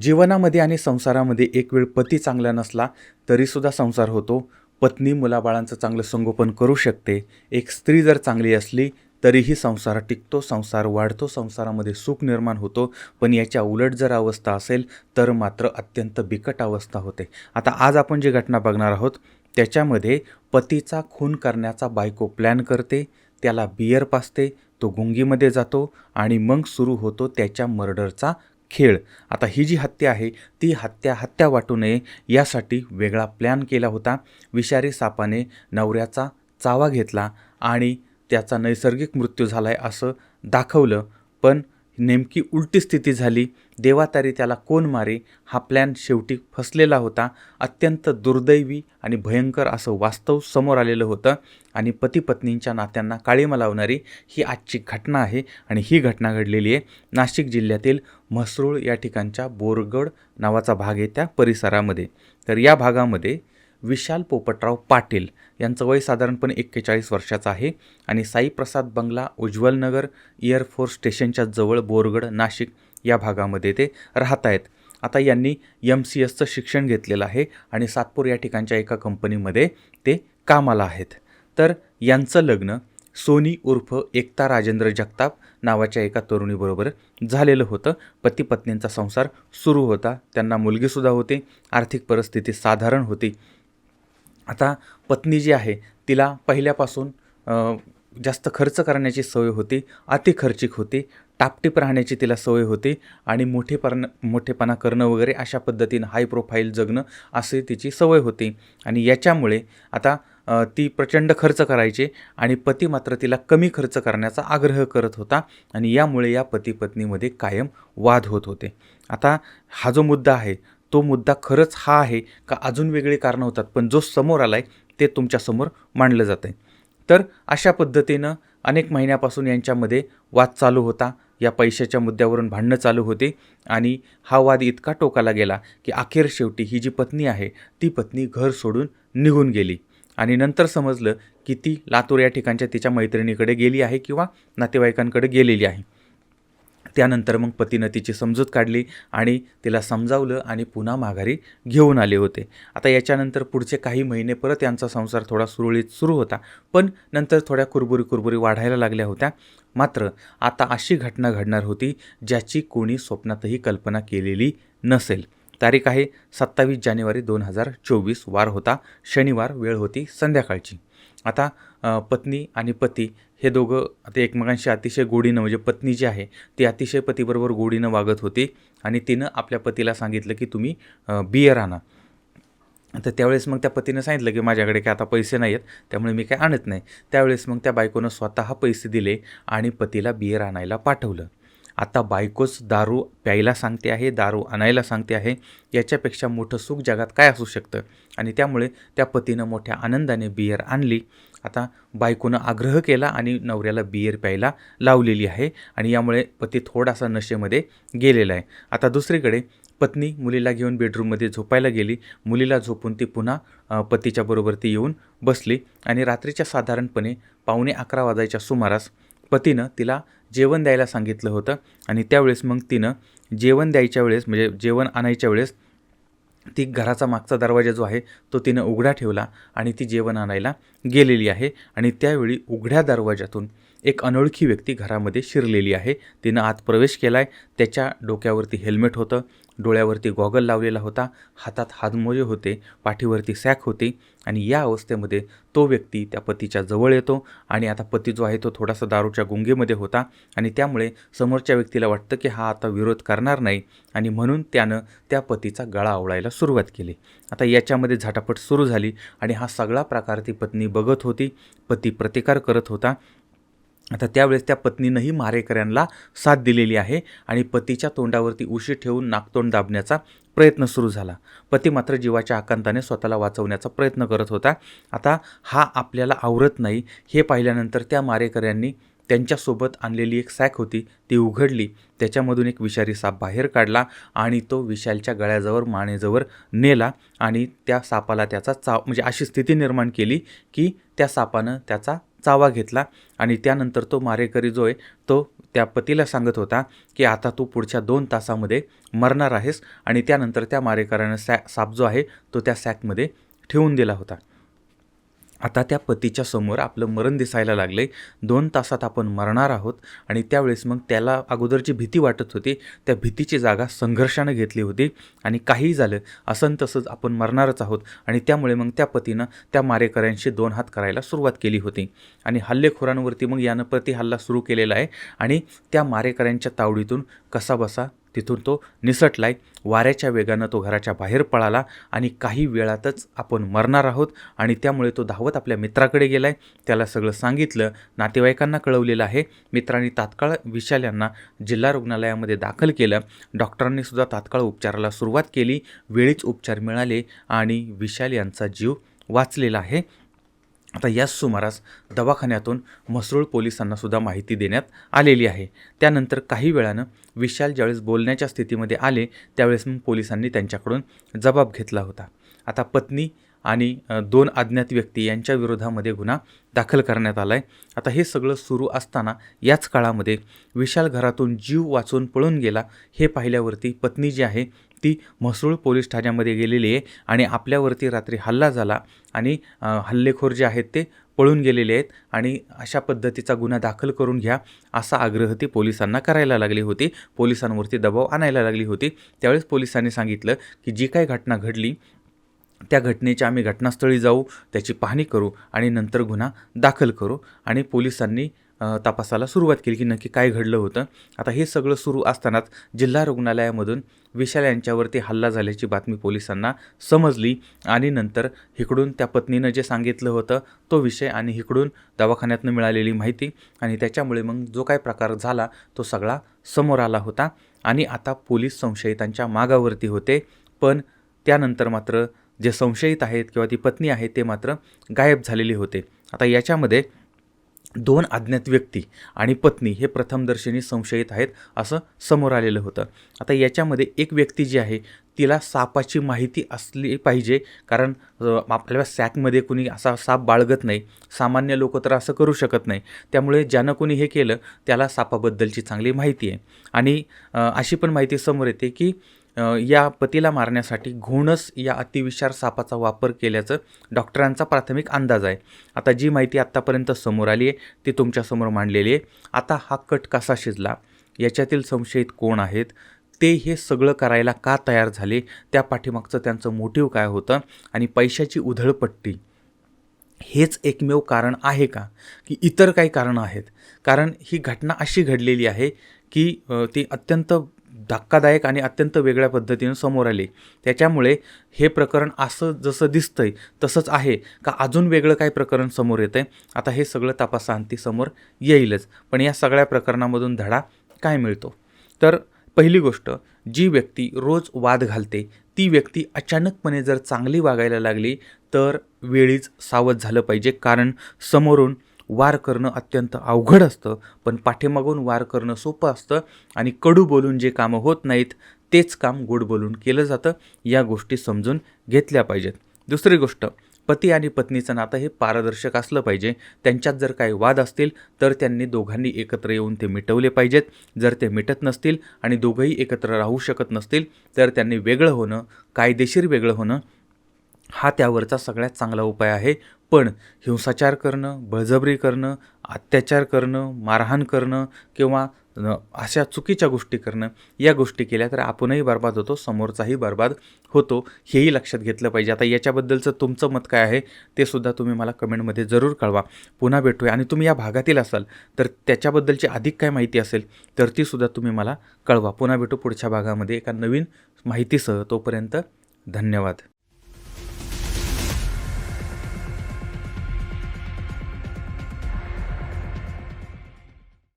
जीवनामध्ये आणि संसारामध्ये एक वेळ पती चांगला नसला तरीसुद्धा संसार होतो. पत्नी मुलाबाळांचं चांगलं संगोपन करू शकते. एक स्त्री जर चांगली असली तरीही संसार टिकतो संसार वाढतो संसारामध्ये सुख निर्माण होतो. पण याच्या उलट जर अवस्था असेल तर मात्र अत्यंत बिकट अवस्था होते. आता आज आपण जी घटना बघणार आहोत त्याच्यामध्ये पतीचा खून करण्याचा बायको प्लॅन करते त्याला बियर पाजते तो गुंगीमध्ये जातो आणि मग सुरू होतो त्याच्या मर्डरचा खेळ. आता ही जी हत्या आहे ती हत्या हत्या वाटू नये यासाठी वेगळा प्लॅन केला होता. विषारी सापाने नवऱ्याचा चावा घेतला आणि त्याचा नैसर्गिक मृत्यू झाला आहे असं दाखवलं. पण नेमकी उलटी स्थिती झाली. देवातारी त्याला कोण मारे? हा प्लॅन शेवटी फसलेला होता. अत्यंत दुर्दैवी आणि भयंकर असं वास्तव समोर आलेलं होतं. आणि पतीपत्नींच्या नात्यांना काळीमा लावणारी ही आजची घटना आहे आणि ही घटना घडलेली आहे. नाशिक जिल्ह्यातील म्हसरूळ या ठिकाणच्या बोरगड नावाचा भाग आहे त्या परिसरामध्ये. तर या भागामध्ये विशाल पोपटराव पाटील यांचं वय साधारणपणे एक्केचाळीस वर्षाचं आहे आणि साईप्रसाद बंगला उज्ज्वलनगर एअरफोर्स स्टेशनच्या जवळ बोरगड नाशिक या भागामध्ये ते राहत आहेत आता यांनी एम सी एसचं शिक्षण घेतलेलं आहे आणि सातपूर या ठिकाणच्या एका कंपनीमध्ये ते कामाला आहेत. तर यांचं लग्न सोनी उर्फ एकता राजेंद्र जगताप नावाच्या एका तरुणीबरोबर झालेलं होतं. पती पत्नींचा संसार सुरू होता. त्यांना मुलगीसुद्धा होती. आर्थिक परिस्थिती साधारण होती. आता पत्नी जी आहे तिला पहिल्यापासून जास्त खर्च करण्याची सवय होती अति खर्चिक होती टापटीप राहण्याची तिला सवय होती आणि मोठेपण मोठेपणा करणं वगैरे अशा पद्धतीनं हाय प्रोफाईल जगणं असे तिची सवय होती. आणि याच्यामुळे आता ती प्रचंड खर्च करायची आणि पती मात्र तिला कमी खर्च करण्याचा आग्रह करत होता आणि यामुळे या पती पत्नीमध्ये कायम वाद होत होते. आता हा जो मुद्दा आहे तो मुद्दा खरंच हा आहे का अजून वेगळी कारणं होतात पण जो समोर आला आहे ते तुमच्यासमोर मांडलं जातं आहे तर अशा पद्धतीनं अनेक महिन्यापासून यांच्यामध्ये वाद चालू होता. या पैशाच्या मुद्द्यावरून भांडणं चालू होते आणि हा वाद इतका टोकाला गेला की अखेर शेवटी ही जी पत्नी आहे ती पत्नी घर सोडून निघून गेली. आणि नंतर समजलं की ती लातूर या ठिकाणच्या तिच्या मैत्रिणीकडे गेली आहे किंवा नातेवाईकांकडे गेलेली आहे. त्यानंतर मग पतीनं तिची समजूत काढली आणि तिला समजावलं आणि पुन्हा माघारी घेऊन आले होते. आता याच्यानंतर पुढचे काही महिने परत यांचा संसार थोडा सुरळीत सुरू होता पण नंतर थोड्या कुरबुरी कुरबुरी वाढायला लागल्या होत्या. मात्र आता अशी घटना घडणार होती ज्याची कोणी स्वप्नातही कल्पना केलेली नसेल. तारीख आहे सत्तावीस जानेवारी दोन हजार चोवीस. वार होता. शनिवार वेळ होती संध्याकाळची. आता पत्नी आणि पती हे दोघं आता एकमेकांशी अतिशय गोडीनं म्हणजे पत्नी जी आहे ती अतिशय पतीबरोबर गोडीनं वागत होती आणि तिनं आपल्या पतीला सांगितलं की तुम्ही बियर आणा तर त्यावेळेस मग त्या पतीनं सांगितलं की माझ्याकडे काय आता पैसे नाही आहेत त्यामुळे मी काय आणत नाही. त्यावेळेस मग त्या बायकोनं स्वतः पैसे दिले आणि पतीला बियर आणायला पाठवलं. आता बायकोच दारू प्यायला सांगते आहे दारू आणायला सांगते आहे याच्यापेक्षा मोठं सुख जगात काय असू शकतं? आणि त्यामुळे त्या पतीनं मोठ्या आनंदाने बियर आणली. आता बायकोनं आग्रह केला आणि नवऱ्याला बियर प्यायला लावलेली आहे आणि यामुळे पती थोडासा नशेमध्ये गेलेला आहे. आता दुसरीकडे पत्नी मुलीला घेऊन बेडरूममध्ये झोपायला गेली. मुलीला झोपून ती पुन्हा पतीच्या बरोबर ती येऊन बसली आणि रात्रीच्या साधारणपणे पावणे अकरा वाजायच्या सुमारास पतीनं तिला जेवण द्यायला सांगितलं होतं आणि त्यावेळेस मग तिनं जेवण द्यायच्या वेळेस म्हणजे जेवण आणायच्या वेळेस ती घराचा मागचा दरवाजा जो आहे तो तिनं उघडा ठेवला आणि ती जेवण आणायला गेलेली आहे. आणि त्यावेळी उघड्या दरवाजातून एक अनोळखी व्यक्ती घरामध्ये शिरलेली आहे. तिनं आत प्रवेश केला आहे त्याच्या डोक्यावरती हेल्मेट होतं. डोळ्यावरती गॉगल लावलेला होता हातात हातमोजे होते पाठीवरती सॅक होती आणि या अवस्थेमध्ये तो व्यक्ती त्या पतीच्या जवळ येतो आणि आता पती जो आहे तो थोडासा दारूच्या गुंगेमध्ये होता आणि त्यामुळे समोरच्या व्यक्तीला वाटतं की हा आता विरोध करणार नाही आणि म्हणून त्यानं त्या पतीचा गळा आवळायला सुरुवात केली. आता याच्यामध्ये झटापट सुरू झाली आणि हा सगळा प्रकार ती पत्नी बघत होती. पती प्रतिकार करत होता आता त्यावेळेस त्या पत्नीनंही मारेकऱ्यांना साथ दिलेली आहे आणि पतीच्या तोंडावरती उशी ठेवून नाकतोंड दाबण्याचा प्रयत्न सुरू झाला. पती मात्र जीवाच्या आकांताने स्वतःला वाचवण्याचा प्रयत्न करत होता. आता हा आपल्याला आवरत नाही हे पाहिल्यानंतर त्या मारेकऱ्यांनी त्यांच्यासोबत आणलेली एक सॅक होती ती उघडली. त्याच्यामधून एक विषारी साप बाहेर काढला आणि तो विशालच्या गळ्याजवळ मानेजवळ नेला आणि त्या सापाला त्याचा चाव म्हणजे अशी स्थिती निर्माण केली की त्या सापानं त्याचा चावा घेतला आणि त्यानंतर तो मारेकरी जो आहे तो त्या पतीला सांगत होता की आता तू पुढच्या दोन तासामध्ये मरणार आहेस आणि त्यानंतर त्या मारेकऱ्यानं सॅ साप जो आहे तो त्या सॅकमध्ये ठेवून दिला होता. आता त्या पतीच्या समोर आपलं मरण दिसायला लागले दोन तासात आपण मरणार आहोत आणि त्यावेळेस मग त्याला अगोदरची भीती वाटत होती. त्या भीतीची जागा संघर्षानं घेतली होती आणि काहीही झालं असं तसंच आपण मरणारच आहोत. आणि त्यामुळे मग त्या पतीनं त्या मारेकऱ्यांशी दोन हात करायला सुरुवात केली होती. आणि हल्लेखोरांवरती मग यानं प्रति हल्ला सुरू केलेला आहे. आणि त्या मारेकऱ्यांच्या तावडीतून कसाबसा तिथून तो निसटलाय. वाऱ्याच्या वेगानं तो घराच्या बाहेर पळाला आणि काही वेळातच आपण मरणार आहोत आणि त्यामुळे तो धावत आपल्या मित्राकडे गेलाय. त्याला सगळं सांगितलं नातेवाईकांना कळवलेलं आहे. मित्रांनी तात्काळ विशाल यांना जिल्हा रुग्णालयामध्ये दाखल केलं. डॉक्टरांनी सुद्धा तात्काळ उपचाराला सुरुवात केली. वेळीच उपचार मिळाले आणि विशाल यांचा जीव वाचलेला आहे. आता याच सुमारास दवाखान्यातून म्हसरूळ पोलिसांना सुद्धा माहिती देण्यात आलेली आहे. त्यानंतर काही वेळानं विशाल ज्यावेळेस बोलण्याच्या स्थितीमध्ये आले त्यावेळेस मग पोलिसांनी त्यांच्याकडून जबाब घेतला होता. आता पत्नी आणि दोन अज्ञात व्यक्ती यांच्या विरोधामध्ये गुन्हा दाखल करण्यात आला आहे आता हे सगळं सुरू असताना याच काळामध्ये विशाल घरातून जीव वाचून पळून गेला हे पाहिल्यावरती पत्नी जी आहे ती म्हसरूळ पोलीस ठाण्यामध्ये गेलेली आहे आणि आपल्यावरती रात्री हल्ला झाला आणि हल्लेखोर जे आहेत ते पळून गेलेले आहेत आणि अशा पद्धतीचा गुन्हा दाखल करून घ्या असा आग्रह ती पोलिसांना करायला लागली होती. पोलिसांवरती दबाव आणायला लागली होती. त्यावेळेस पोलिसांनी सांगितलं की जी काही घटना घडली त्या घटनेच्या आम्ही घटनास्थळी जाऊ त्याची पाहणी करू आणि नंतर गुन्हा दाखल करू आणि पोलिसांनी तपासाला सुरुवात केली की नक्की काय घडलं होतं. आता हे सगळं सुरू असतानाच जिल्हा रुग्णालयामधून विशाल यांच्यावरती हल्ला झाल्याची बातमी पोलिसांना समजली आणि नंतर इकडून त्या पत्नीनं जे सांगितलं होतं तो विषय आणि इकडून दवाखान्यातनं मिळालेली माहिती आणि त्याच्यामुळे मग जो काय प्रकार झाला तो सगळा समोर आला होता आणि आता पोलीस संशयितांच्या मागावरती होते. पण त्यानंतर मात्र जे संशयित आहेत किंवा ती पत्नी आहे ते मात्र गायब झालेले होते. आता याच्यामध्ये दोन अज्ञात व्यक्ती आणि पत्नी हे प्रथमदर्शनी संशयित आहेत असं समोर आलेलं होतं. आता याच्यामध्ये एक व्यक्ती जी आहे तिला सापाची माहिती असली पाहिजे कारण आपल्या सॅकमध्ये कुणी असा साप बाळगत नाही. सामान्य लोक तर असं करू शकत नाही. त्यामुळे ज्यानं कोणी हे केलं त्याला सापाबद्दलची चांगली माहिती आहे. आणि अशी पण माहिती समोर येते की या पतीला मारण्यासाठी घोणस या अतिविशार सापाचा वापर केल्याचं डॉक्टरांचा प्राथमिक अंदाज आहे. आता जी माहिती आत्तापर्यंत समोर आली आहे ती तुमच्यासमोर मांडलेली आहे. आता हा कट कसा शिजला? याच्यातील संशयित कोण आहेत? ते हे सगळं करायला का तयार झाले? त्या पाठीमागचं त्यांचं मोटिव काय होतं? आणि पैशाची उधळपट्टी हेच एकमेव कारण आहे का? की इतर काही कारणं आहेत. कारण ही घटना अशी घडलेली आहे की ती अत्यंत धक्कादायक आणि अत्यंत वेगळ्या पद्धतीनं समोर आले. त्याच्यामुळे हे प्रकरण असं जसं दिसतंय तसंच आहे का अजून वेगळं काही प्रकरण समोर येतं आहे आता हे सगळं तपासांती समोर येईलच. पण या सगळ्या प्रकरणामधून धडा काय मिळतो? तर पहिली गोष्ट जी व्यक्ती रोज वाद घालते ती व्यक्ती अचानकपणे जर चांगली वागायला लागली तर वेळीच सावध झालं पाहिजे. कारण समोरून वार करणं अत्यंत अवघड असतं पण पाठीमागून वार करणं सोपं असतं आणि कडू बोलून जे कामं होत नाहीत तेच काम गोड बोलून केलं जातं या गोष्टी समजून घेतल्या पाहिजेत. दुसरी गोष्ट पती आणि पत्नीचं नातं हे पारदर्शक असलं पाहिजे. त्यांच्यात जर काही वाद असतील तर त्यांनी दोघांनी एकत्र येऊन ते मिटवले पाहिजेत. जर ते मिटत नसतील आणि दोघंही एकत्र राहू शकत नसतील तर त्यांनी वेगळं होणं कायदेशीर वेगळं होणं हा त्यावरचा सगळ्यात चांगला उपाय आहे. पण हिंसाचार करणं बळजबरी करणं अत्याचार करणं मारहाण करणं किंवा अशा चुकीच्या गोष्टी करणं या गोष्टी केल्या तर आपणही बर्बाद होतो समोरचाही बर्बाद होतो. हेही लक्षात घेतलं पाहिजे. आता याच्याबद्दलचं तुमचं मत काय आहे ते सुद्धा तुम्ही मला कमेंटमध्ये जरूर कळवा. पुन्हा भेटूया. आणि तुम्ही या भागातील असाल तर त्याच्याबद्दलची अधिक काय माहिती असेल तर ती सुद्धा तुम्ही मला कळवा. पुन्हा भेटू पुढच्या भागामध्ये एका नवीन माहितीसह. तोपर्यंत धन्यवाद.